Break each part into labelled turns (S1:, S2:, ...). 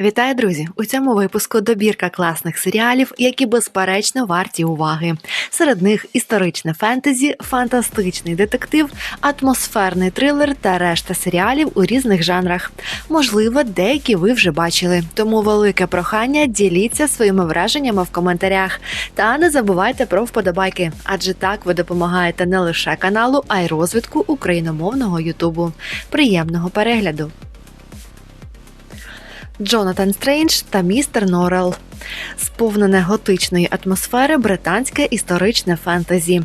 S1: Вітаю, друзі! У цьому випуску добірка класних серіалів, які безперечно варті уваги. Серед них історичне фентезі, фантастичний детектив, атмосферний трилер та решта серіалів у різних жанрах. Можливо, деякі ви вже бачили. Тому велике прохання діліться своїми враженнями в коментарях. Та не забувайте про вподобайки, адже так ви допомагаєте не лише каналу, а й розвитку україномовного Ютубу. Приємного перегляду! Джонатан Стрендж та містер Норрел. Сповнене готичної атмосфери британське історичне фентезі.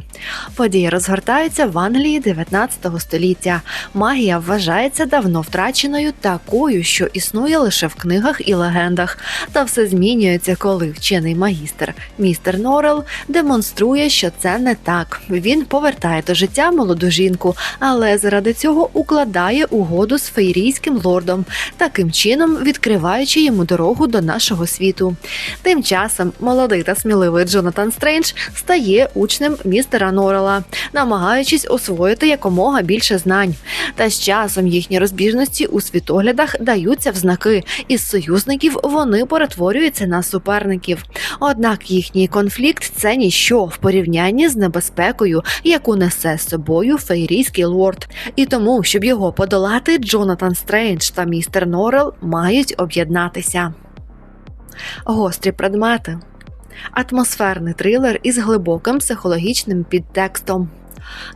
S1: Події розгортаються в Англії 19 століття. Магія вважається давно втраченою, такою, що існує лише в книгах і легендах. Та все змінюється, коли вчений магістр містер Норрел демонструє, що це не так. Він повертає до життя молоду жінку, але заради цього укладає угоду з фейрійським лордом, таким чином відкриваючи йому дорогу до нашого світу. Тим часом молодий та сміливий Джонатан Стрендж стає учнем містера Норрела, намагаючись освоїти якомога більше знань. Та з часом їхні розбіжності у світоглядах даються в знаки, із союзників вони перетворюються на суперників. Однак їхній конфлікт це ніщо в порівнянні з небезпекою, яку несе з собою фейрійський лорд. І тому, щоб його подолати, Джонатан Стрендж та містер Норрел мають об'єднатися. Гострі предмети. Атмосферний трилер із глибоким психологічним підтекстом.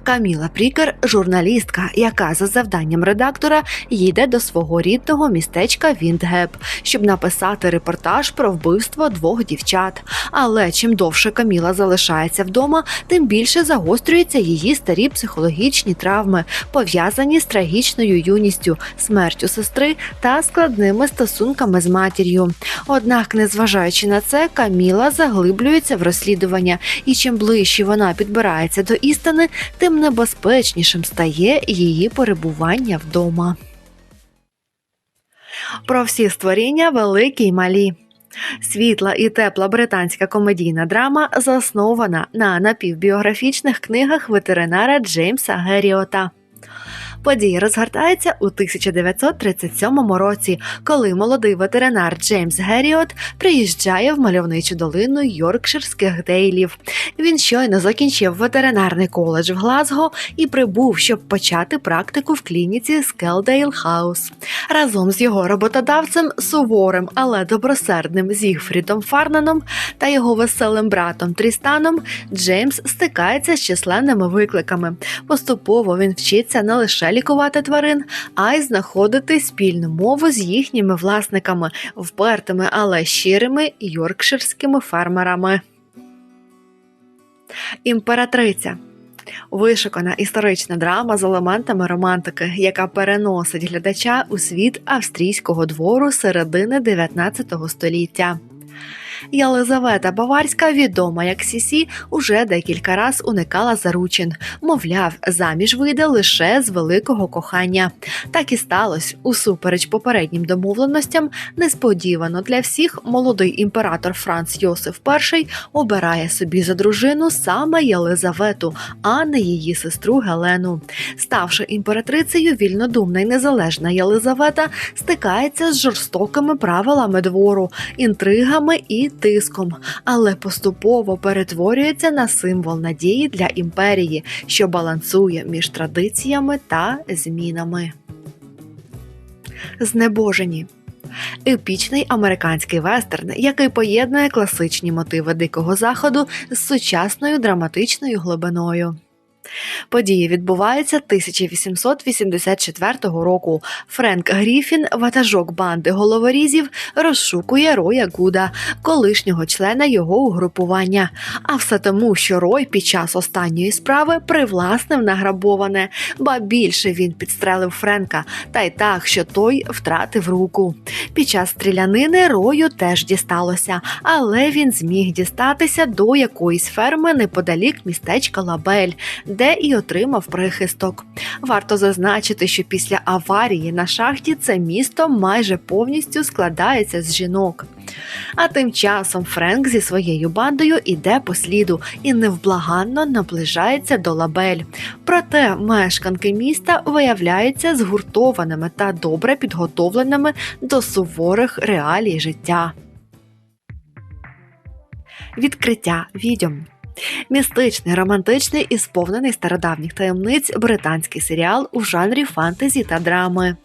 S1: Каміла Прікер журналістка, яка за завданням редактора їде до свого рідного містечка Віндгеп, щоб написати репортаж про вбивство двох дівчат. Але чим довше Каміла залишається вдома, тим більше загострюються її старі психологічні травми, пов'язані з трагічною юністю, смертю сестри та складними стосунками з матір'ю. Однак, незважаючи на це, Каміла заглиблюється в розслідування, і чим ближче вона підбирається до істини, тим небезпечнішим стає її перебування вдома. Про всі створіння великі й малі. Світла і тепла британська комедійна драма заснована на напівбіографічних книгах ветеринара Джеймса Геріота. Події розгортаються у 1937 році, коли молодий ветеринар Джеймс Геріот приїжджає в мальовничу долину Йоркширських Дейлів. Він щойно закінчив ветеринарний коледж в Глазго і прибув, щоб почати практику в клініці Скелдейл Хаус. Разом з його роботодавцем, суворим, але добросердним Зігфрідом Фарнаном та його веселим братом Трістаном, Джеймс стикається з численними викликами. Поступово він вчиться не лише лікувати тварин, а й знаходити спільну мову з їхніми власниками, впертими, але щирими йоркширськими фермерами. Імператриця Вишукана історична драма з елементами романтики, яка переносить глядача у світ австрійського двору середини 19 століття. Єлизавета Баварська, відома як Сісі, уже декілька раз уникала заручин. Мовляв, заміж вийде лише з великого кохання. Так і сталося. Усупереч попереднім домовленостям, несподівано для всіх молодий імператор Франц Йосиф І обирає собі за дружину саме Єлизавету, а не її сестру Гелену. Ставши імператрицею, вільнодумна й незалежна Єлизавета стикається з жорстокими правилами двору, інтригами і тиском, але поступово перетворюється на символ надії для імперії, що балансує між традиціями та змінами. Знебожені. Епічний американський вестерн, який поєднує класичні мотиви дикого заходу з сучасною драматичною глибиною. Події відбуваються 1884 року. Френк Гріфін, ватажок банди головорізів, розшукує Роя Гуда, колишнього члена його угрупування. А все тому, що Рой під час останньої справи привласнив награбоване, ба більше він підстрелив Френка, та й так, що той втратив руку. Під час стрілянини Рою теж дісталося, але він зміг дістатися до якоїсь ферми неподалік містечка Лабель де і отримав прихисток. Варто зазначити, що після аварії на шахті це місто майже повністю складається з жінок. А тим часом Френк зі своєю бандою іде по сліду і невблаганно наближається до лабель. Проте мешканки міста виявляються згуртованими та добре підготовленими до суворих реалій життя. Відкриття відьом. Містичний, романтичний і сповнений стародавніх таємниць британський серіал у жанрі фантезі та драми.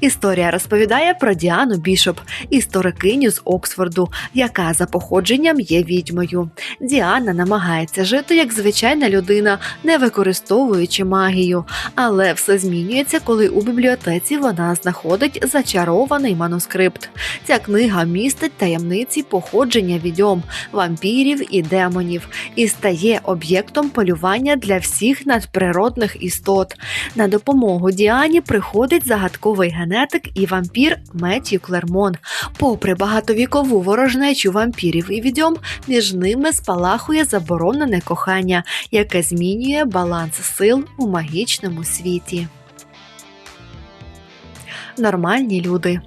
S1: Історія розповідає про Діану Бішоп, історикиню з Оксфорду, яка за походженням є відьмою. Діана намагається жити як звичайна людина, не використовуючи магію, але все змінюється, коли у бібліотеці вона знаходить зачарований манускрипт. Ця книга містить таємниці походження відьом, вампірів і демонів і стає об'єктом полювання для всіх надприродних істот. На допомогу Діані приходить загадковий генетик і вампір Меттью Клермон. Попри багатовікову ворожнечу вампірів і відьом, між ними спалахує заборонене кохання, яке змінює баланс сил у магічному світі. Нормальні люди.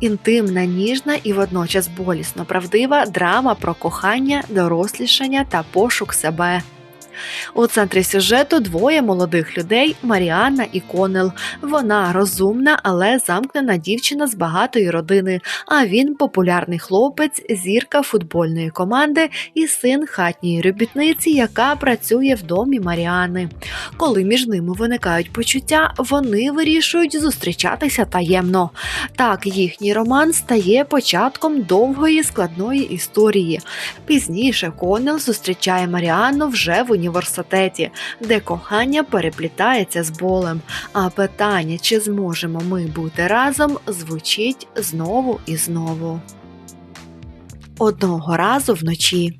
S1: Інтимна, ніжна і водночас болісно правдива драма про кохання, дорослішання та пошук себе. У центрі сюжету двоє молодих людей Маріанна і Конел. Вона розумна, але замкнена дівчина з багатої родини. А він популярний хлопець, зірка футбольної команди і син хатньої робітниці, яка працює в домі Маріани. Коли між ними виникають почуття, вони вирішують зустрічатися таємно. Так їхній роман стає початком довгої складної історії. Пізніше Конел зустрічає Маріанну вже в університеті університеті, де кохання переплітається з болем. А питання, чи зможемо ми бути разом, звучить знову і знову. Одного разу вночі.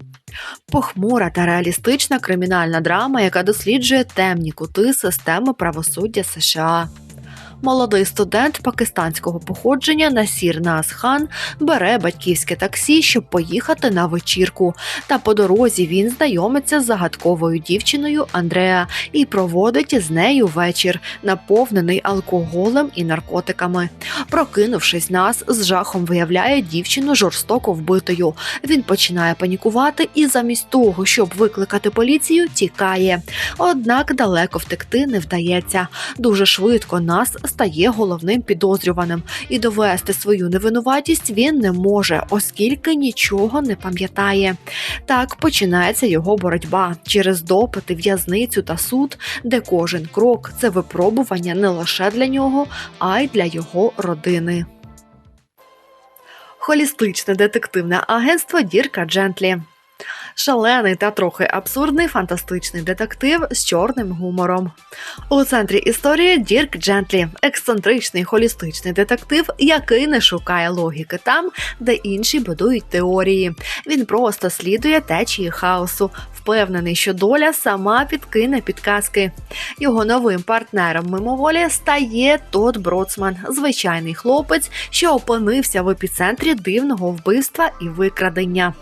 S1: Похмура та реалістична кримінальна драма, яка досліджує темні кути системи правосуддя США. Молодий студент пакистанського походження Насір Насхан бере батьківське таксі, щоб поїхати на вечірку. Та по дорозі він знайомиться з загадковою дівчиною Андреа і проводить з нею вечір, наповнений алкоголем і наркотиками. Прокинувшись нас, з жахом виявляє дівчину жорстоко вбитою. Він починає панікувати і замість того, щоб викликати поліцію, тікає. Однак далеко втекти не вдається. Дуже швидко нас стає головним підозрюваним, і довести свою невинуватість він не може, оскільки нічого не пам'ятає. Так починається його боротьба через допити, в'язницю та суд, де кожен крок це випробування не лише для нього, а й для його родини. Холістичне детективне агентство Дірка Джентлі шалений та трохи абсурдний фантастичний детектив з чорним гумором. У центрі історії Дірк Джентлі, ексцентричний холістичний детектив, який не шукає логіки там, де інші будують теорії. Він просто слідує течії хаосу, впевнений, що доля сама підкине підказки. Його новим партнером мимоволі стає Тод Броцман, звичайний хлопець, що опинився в епіцентрі дивного вбивства і викрадення.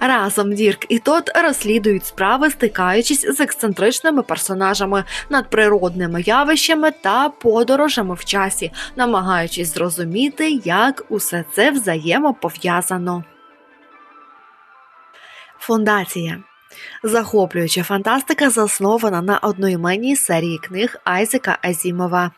S1: Разом Дірк і Тод розслідують справи, стикаючись з ексцентричними персонажами, надприродними явищами та подорожами в часі, намагаючись зрозуміти, як усе це взаємопов'язано. Фундація Захоплююча фантастика заснована на одноіменній серії книг Айзека Азімова.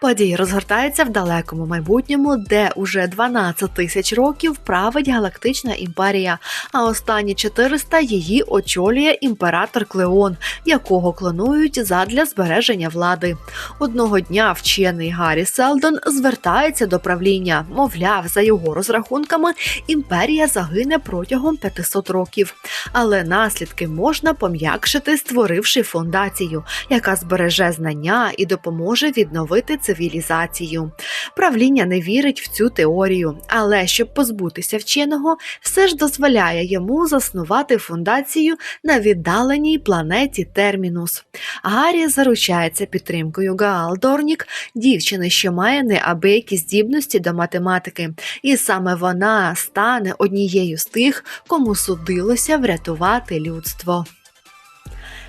S1: Події розгортаються в далекому майбутньому, де уже 12 тисяч років править галактична імперія, а останні 400 її очолює імператор Клеон, якого клонують задля збереження влади. Одного дня вчений Гаррі Селдон звертається до правління. Мовляв, за його розрахунками, імперія загине протягом 500 років, але наслідки можна пом'якшити, створивши фундацію, яка збереже знання і допоможе відновити цивілізацію. Правління не вірить в цю теорію, але щоб позбутися вченого, все ж дозволяє йому заснувати фундацію на віддаленій планеті Термінус. Гаррі заручається підтримкою Гаал Дорнік, дівчини, що має неабиякі здібності до математики, і саме вона стане однією з тих, кому судилося врятувати людство.